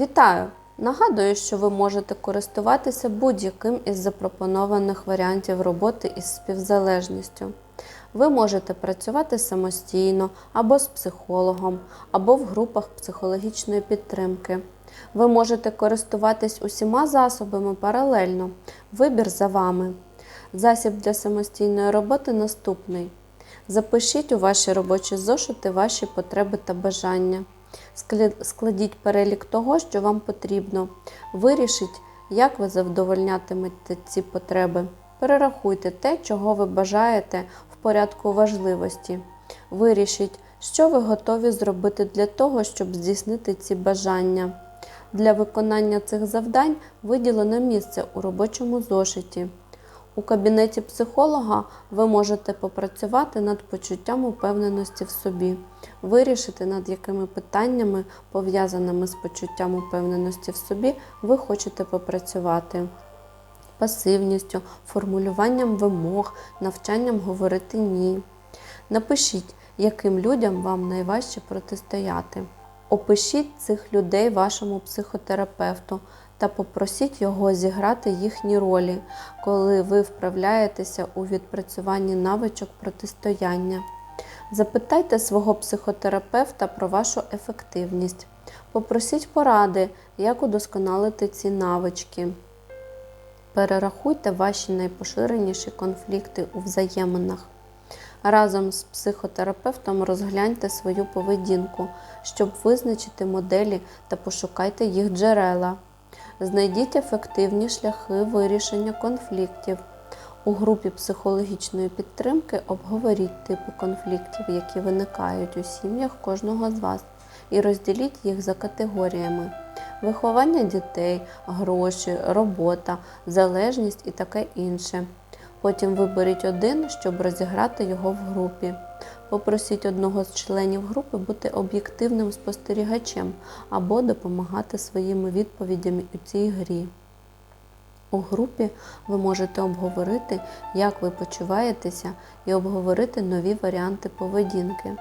Вітаю! Нагадую, що ви можете користуватися будь-яким із запропонованих варіантів роботи із співзалежністю. Ви можете працювати самостійно або з психологом, або в групах психологічної підтримки. Ви можете користуватись усіма засобами паралельно. Вибір за вами. Засіб для самостійної роботи наступний. Запишіть у ваші робочі зошити ваші потреби та бажання. Складіть перелік того, що вам потрібно. Вирішіть, як ви задовольнятимете ці потреби. Перерахуйте те, чого ви бажаєте в порядку важливості. Вирішіть, що ви готові зробити для того, щоб здійснити ці бажання. Для виконання цих завдань виділено місце у робочому зошиті. У кабінеті психолога ви можете попрацювати над почуттям упевненості в собі, вирішити, над якими питаннями, пов'язаними з почуттям упевненості в собі, ви хочете попрацювати. Пасивністю, формулюванням вимог, навчанням говорити ні. Напишіть, яким людям вам найважче протистояти. Опишіть цих людей вашому психотерапевту та попросіть його зіграти їхні ролі, коли ви вправляєтеся у відпрацюванні навичок протистояння. Запитайте свого психотерапевта про вашу ефективність. Попросіть поради, як удосконалити ці навички. Перерахуйте ваші найпоширеніші конфлікти у взаєминах. Разом з психотерапевтом розгляньте свою поведінку, щоб визначити моделі та пошукайте їх джерела. Знайдіть ефективні шляхи вирішення конфліктів. У групі психологічної підтримки обговоріть типи конфліктів, які виникають у сім'ях кожного з вас, і розділіть їх за категоріями: виховання дітей, гроші, робота, залежність і таке інше. Потім виберіть один, щоб розіграти його в групі. Попросіть одного з членів групи бути об'єктивним спостерігачем або допомагати своїми відповідями у цій грі. У групі ви можете обговорити, як ви почуваєтеся, і обговорити нові варіанти поведінки.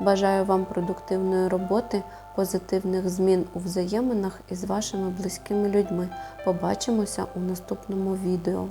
Бажаю вам продуктивної роботи, позитивних змін у взаєминах із вашими близькими людьми. Побачимося у наступному відео.